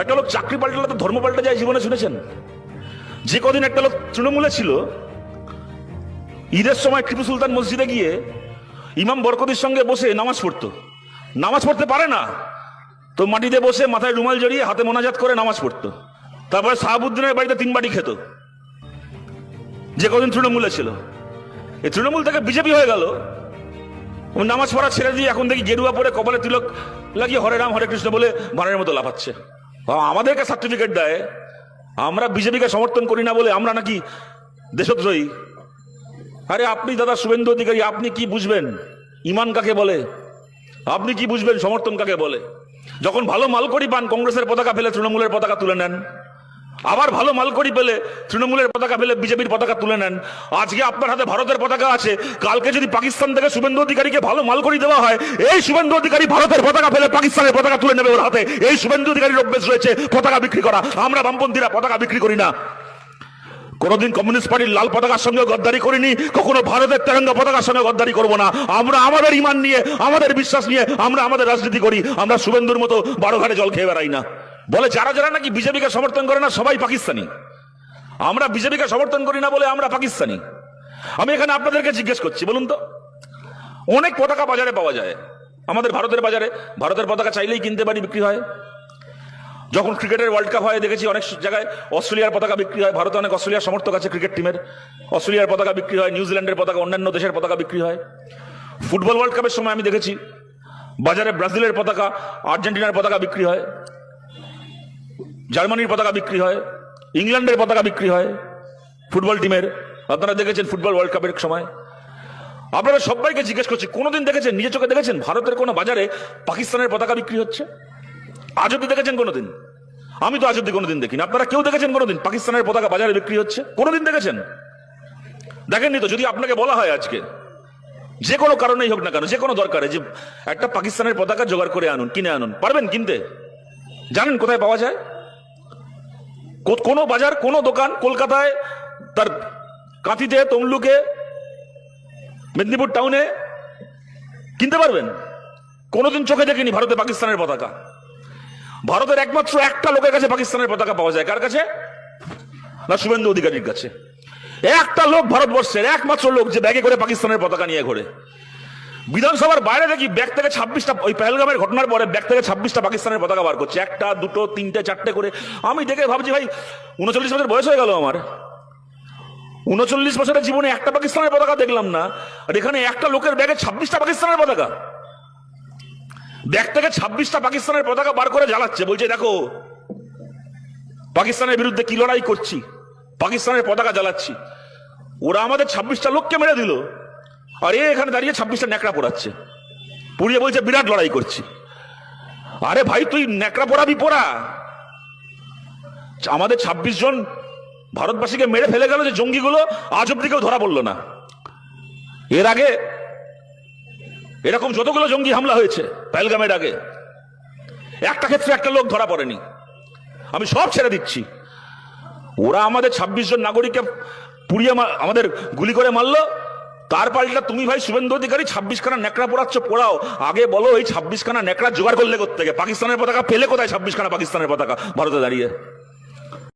একটা লোক চাকরি পাল্টালে তো ধর্ম পাল্টে যায় জীবনে, শুনেছেন? যে কদিন একটা লোক তৃণমূলে ছিল, ঈদের সময় টিপু সুলতান মসজিদে গিয়ে ইমাম বরকতির সঙ্গে বসে নামাজ পড়তো। নামাজ পড়তে পারে না, তো মাটিতে বসে মাথায় রুমাল জড়িয়ে হাতে মোনাজাত করে নামাজ পড়তো। তারপরে সাহাবুদ্দিনের বাড়িতে তিন বাটি খেত। যে কদিন তৃণমূলে ছিল। এই তৃণমূল থেকে বিজেপি হয়ে গেল। নামাজ পড়া ছেড়ে দিয়ে এখন দেখি গেরুয়া পরে কপালে তিলক লাগিয়ে হরে রাম, হরে কৃষ্ণ বলে বানের মতো লাফাচ্ছে। আমাদেরকে সার্টিফিকেট দেয়। আমরা বিজেপিকে সমর্থন করি না বলে আমরা নাকি দেশদ্রোহী। আরে আপনি দাদা শুভেন্দু অধিকারী, আপনি কি বুঝবেন? ইমান কাকে বলে? আপনি কি বুঝবেন? সমর্থন কাকে বলে? যখন ভালো মাল করি পান, কংগ্রেসের পতাকা ফেলে, তৃণমূলের পতাকা তুলে নেন। আবার ভালো মালকড়ি পেলে, তৃণমূলের পতাকা পেলে, বিজেপির পতাকা তুলে নেন। আজকে আপনার হাতে ভারতের পতাকা আছে। কালকে যদি পাকিস্তান থেকে শুভেন্দু অধিকারীকে ভালো মাল মালকড়ি দেওয়া হয়, এই শুভেন্দু অধিকারী ভারতের পতাকা ফেলে পাকিস্তানের পতাকা তুলে নেবে ওর হাতে। এই শুভেন্দু অধিকারীর অভ্যেস রয়েছে পতাকা বিক্রি করা। আমরা বামপন্থীরা পতাকা বিক্রি করি না। কোনোদিন কমিউনিস্ট পার্টির লাল পতাকার সঙ্গে গদ্দারি করিনি, কখনো ভারতের তেরঙ্গা পতাকার সঙ্গে গদ্দারি করব না। আমরা আমাদের ইমান নিয়ে, আমাদের বিশ্বাস নিয়ে, আমরা আমাদের রাজনীতি করি। আমরা শুভেন্দুর মতো বারো ঘাটে জল খেয়ে বেড়াই না। বলে, যারা যারা নাকি বিজেপিকে সমর্থন করে না, সবাই পাকিস্তানি। আমরা বিজেপিকে সমর্থন করি না বলে আমরা পাকিস্তানি। আমি এখানে আপনাদেরকে জিজ্ঞেস করছি, বলুন তো। অনেক পতাকা বাজারে পাওয়া যায়। আমাদের ভারতের বাজারে, ভারতের পতাকা চাইলেই কিনতে পারি, বিক্রি হয়। যখন ক্রিকেটের ওয়ার্ল্ড কাপ হয়, দেখেছি অনেক জায়গায় অস্ট্রেলিয়ার পতাকা বিক্রি হয়, ভারতে অনেক অস্ট্রেলিয়ার সমর্থক আছে ক্রিকেট টিমের। অস্ট্রেলিয়ার পতাকা বিক্রি হয়, নিউজিল্যান্ডের পতাকা, অন্যান্য দেশের পতাকা বিক্রি হয়। ফুটবল ওয়ার্ল্ড কাপের সময় আমি দেখেছি, বাজারে ব্রাজিলের পতাকা, আর্জেন্টিনার পতাকা বিক্রি হয়। জার্মানির পতাকা বিক্রি হয়, ইংল্যান্ডের পতাকা বিক্রি হয়, ফুটবল টিমের। আপনারা দেখেছেন ফুটবল ওয়ার্ল্ড কাপের সময়। আপনারা সবাইকে জিজ্ঞেস করছি, কোনোদিন দেখেছেন নিজে চোখে দেখেছেন, ভারতের কোনো বাজারে পাকিস্তানের পতাকা বিক্রি হচ্ছে? আজ অব্দি দেখেছেন কোনোদিন? আমি তো আজ অব্দি কোনোদিন দেখিনি। আপনারা কেউ দেখেছেন কোনোদিন পাকিস্তানের পতাকা বাজারে বিক্রি হচ্ছে? কোনোদিন দেখেছেন? দেখেননি তো, যদি আপনাকে বলা হয় আজকে, যে কোনো কারণেই হোক না কেন, যে কোনো দরকারে, যে একটা পাকিস্তানের পতাকা জোগাড় করে আনুন, কিনে আনুন। পারবেন কিনতে? জানেন কোথায় পাওয়া যায়? কোনো বাজার, কোনো দোকান কলকাতায় তার কাঁথিতে, তমলুকে, মেদিনীপুর টাউনে কিনতে পারবেন। কোনোদিন চোখে দেখিনি ভারতে পাকিস্তানের পতাকা। ভারতের একমাত্র একটা লোকের কাছে পাকিস্তানের পতাকা পাওয়া যায়। কার কাছে? না, শুভেন্দু অধিকারীর কাছে। একটা লোক ভারতবর্ষের একমাত্র লোক যে ব্যাগে করে পাকিস্তানের পতাকা নিয়ে ঘোরে। বিধানসভার বাইরে দেখি ব্যাগ থেকে ছাব্বিশটা, ওই পেহেলগামের ঘটনার পরে ব্যাগ থেকে ছাব্বিশটা পাকিস্তানের পতাকা বার করছে। একটা, দুটো, তিনটে, চারটে করে। আমি দেখে ভাবছি, ভাই, উনচল্লিশ বছর বয়স হয়ে গেল আমার। উনচল্লিশ বছরের জীবনে একটা পাকিস্তানের পতাকা দেখলাম না, আর এখানে একটা লোকের ব্যাগে ছাব্বিশটা পাকিস্তানের পতাকা। ব্যাগ থেকে ছাব্বিশটা পাকিস্তানের পতাকা বার করে জ্বালাচ্ছে। বলছে, দেখো, পাকিস্তানের বিরুদ্ধে কি লড়াই করছি? পাকিস্তানের পতাকা জ্বালাচ্ছি। ওরা আমাদের ছাব্বিশটা লোককে মেরে দিল। আর, এখানে দাঁড়িয়ে ছাব্বিশটা ন্যাকড়া পোড়াচ্ছে। পুড়িয়ে বলছে, বিরাট লড়াই করছি। আরে ভাই, তুই ন্যাকড়া পোড়াবি পোড়া। আমাদের ছাব্বিশ জন ভারতবাসীকে মেরে ফেলে গেল যে জঙ্গিগুলো, আজ অব্দি কেউ ধরা পড়ল না। এর আগে এরকম যতগুলো জঙ্গি হামলা হয়েছে, পেলগামের আগে, একটা ক্ষেত্রে একটা লোক ধরা পড়েনি। আমি সব ছেড়ে দিচ্ছি। ওরা আমাদের ছাব্বিশ জন নাগরিককে পুড়িয়ে আমাদের গুলি করে মারলো তার পাল্টা তুমি ভাই শুভেন্দু অধিকারী ছাব্বিশ খানা নেকড়া পোড়াচ্ছ, পড়াও। আগে বলো এই ছাব্বিশ খানা নেকড়া জোগাড় করলে কোথেকে পাকিস্তানের পতাকা পেলে কোথায় ছাব্বিশ খানা পাকিস্তানের পতাকা? ভারতে দাঁড়িয়ে।